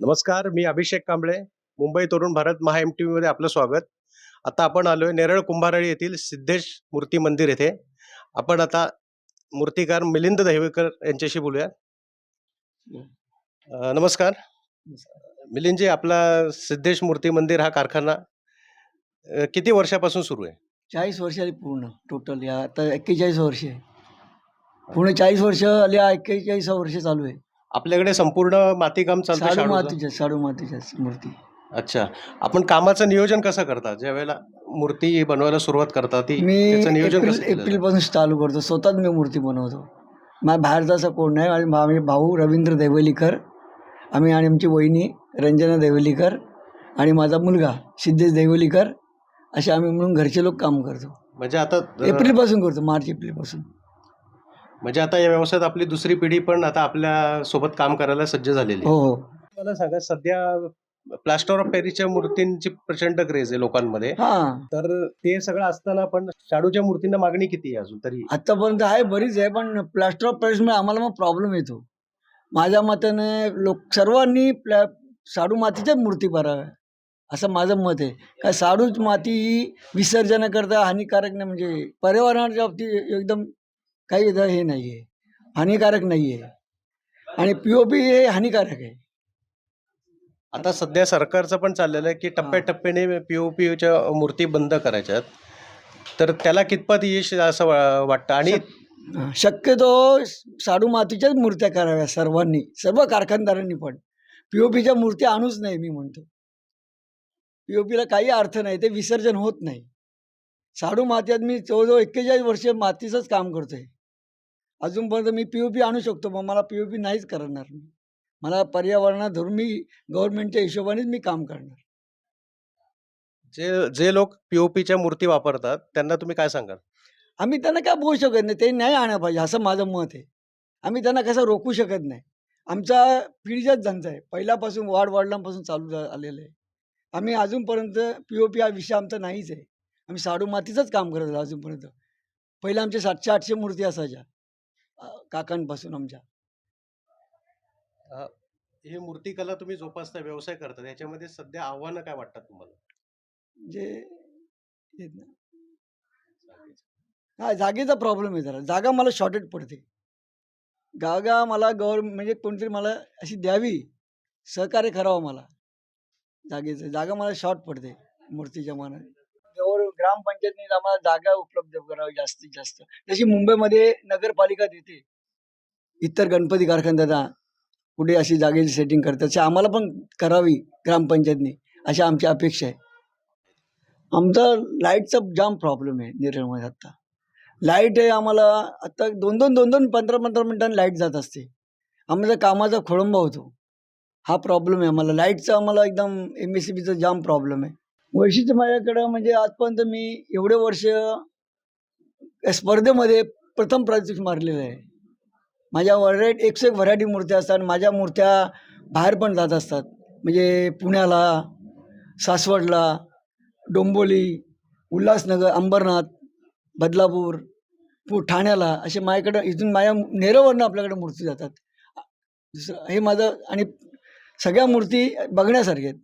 नमस्कार मी अभिषेक Kamble Mumbai Tarun Bharat Maha M T व्हीमध्ये आपलं स्वागत. आता आपण आलो आहे नेरळ कुंभारळी येथील सिद्धेश मूर्ती मंदिर येथे. आपण आता मूर्तिकार मिलिंद दहिवेकर यांच्याशी बोलूया. नमस्कार. मिलिंदजी आपला सिद्धेश मूर्ती मंदिर हा कारखाना किती वर्षापासून सुरू आहे? चाळीस वर्ष आली पूर्ण टोटल या आता एक्केचाळीस वर्ष आहे. पूर्ण चाळीस वर्ष आली एक्केचाळीस वर्ष चालू आहे. आपल्याकडे संपूर्ण मातीकाम चालतं शाडूचं? मातीच्या साडू मातीच्या मूर्ती. अच्छा. आपण कामाचं नियोजन कसं करता? ज्या वेळेला मूर्ती बनवायला सुरुवात करता ती मी त्याचं नियोजन एप्रिल कसं केलं जातं? एप्रिलपासून चालू करतो. स्वतःच मी मूर्ती बनवतो. माझ्या बाहेरचा असा कोण नाही आणि आम्ही भाऊ रवींद्र देवलीकर आम्ही आणि आमची वहिनी रंजना देवलीकर आणि माझा मुलगा सिद्धेश देवलीकर असे आम्ही म्हणून घरचे लोक काम करतो. म्हणजे आता एप्रिलपासून करतो मार्च एप्रिलपासून. म्हणजे आता या व्यवसायात आपली दुसरी पिढी पण आता आपल्यासोबत काम करायला सज्ज झालेली हो आहे. हो मला सांगा सध्या प्लास्टर ऑफ पॅरिसच्या मूर्तींची प्रचंड क्रेज आहे लोकांमध्ये. हां. तर ते सगळं असताना पण शाडूच्या मूर्तींना मागणी किती आहे अजून तरी? आतापर्यंत आहे बरीच आहे पण प्लास्टर ऑफ पॅरिसमुळे आम्हाला मग प्रॉब्लेम येतो. माझ्या मताने लोक सर्वांनी प्लॅ साडू मातीच्याच मूर्ती कराव्या असं माझं मत आहे. काय साडूच माती ही विसर्जनाकरता हानिकारक नाही म्हणजे पर्यावरणाच्या बाबतीत एकदम काही इथं हे नाही आहे हानिकारक नाही आहे आणि पी ओ पी हे हानिकारक आहे. आता सध्या सरकारचं पण चाललेलं आहे की टप्प्याटप्प्याने पीओपीच्या मूर्ती बंद करायच्यात. तर त्याला कितपत यश असं वा- वाटतं? आणि शक्यतो साडू मातीच्याच मूर्त्या कराव्या सर्वांनी सर्व कारखानदारांनी पण. पी ओ पीच्या मूर्त्या आणूच नाही मी म्हणतो. पी ओ पीला काही अर्थ नाही ते विसर्जन होत नाही. साडू मातीत मी जवळजवळ एक्केचाळीस वर्ष मातीचंच काम करतोय. अजूनपर्यंत मी पी ओ पी आणू शकतो मग मला पी ओ पी नाहीच करणार मी. मला पर्यावरणात धरून मी गव्हर्नमेंटच्या हिशोबानेच मी काम करणार. जे जे लोक पीओपीच्या मूर्ती वापरतात त्यांना तुम्ही काय सांगाल? आम्ही त्यांना काय बोलू शकत नाही ते नाही आणा पाहिजे असं माझं मत आहे. आम्ही त्यांना कसं रोखू शकत नाही. आमचा पिढीचाच जंत आहे. पहिल्यापासून वाढ वडिलांपासून चालू आलेलं आहे. आम्ही अजूनपर्यंत पी ओ पी हा विषय आमचा नाहीच आहे. आम्ही साडू मातीचंच काम करत आलो अजूनपर्यंत. पहिल्या आमच्या सातशे आठशे मूर्ती असायच्या. काकांपासून आमच्या. हे मूर्तिकला तुम्ही जोपासता व्यवसाय करता याच्यामध्ये सध्या आव्हानं काय वाटतात तुम्हाला? जे ना हा जागेचा प्रॉब्लेम आहे जरा. जागा मला शॉर्टेज पडते. जागा मला गव्हर्न म्हणजे कोणतरी मला अशी द्यावी. सहकार्य करावं मला. जागेचं जागा मला शॉर्ट पडते मूर्तीच्या मानाने ग्रामपंचायतने आम्हाला जागा उपलब्ध करावी जास्तीत जास्त. जशी मुंबईमध्ये नगरपालिका देते इतर गणपती कारखान्यात कुठे अशी जागेची सेटिंग करतात तशी आम्हाला पण करावी ग्रामपंचायतने अशी आमची अपेक्षा आहे. आमचा लाईटचा जाम प्रॉब्लेम आहे नेरळमध्ये आत्ता लाइट आहे आम्हाला आत्ता दोन दोन दोन दोन पंधरा पंधरा मिनिटांनी लाइट जात असते. आमचा कामाचा खोळंबा होतो. हा प्रॉब्लेम आहे आम्हाला. लाईटचा आम्हाला एकदम एम एस सी बीचा जाम प्रॉब्लेम आहे. वैशिष्ट्य माझ्याकडं म्हणजे आजपर्यंत मी एवढे वर्ष या स्पर्धेमध्ये प्रथम प्राइज मारलेलं आहे. माझ्या वरायटी एकशे एक व्हरायटी मूर्त्या असतात माझ्या मूर्त्या बाहेर पण जात असतात. म्हणजे पुण्याला सासवडला डोंबोली उल्हासनगर अंबरनाथ बदलापूर पु ठाण्याला असे माझ्याकडं इथून माझ्या नेरवरनं आपल्याकडे मूर्ती जातात. दुसरं हे माझं आणि सगळ्या मूर्ती बघण्यासारख्या आहेत.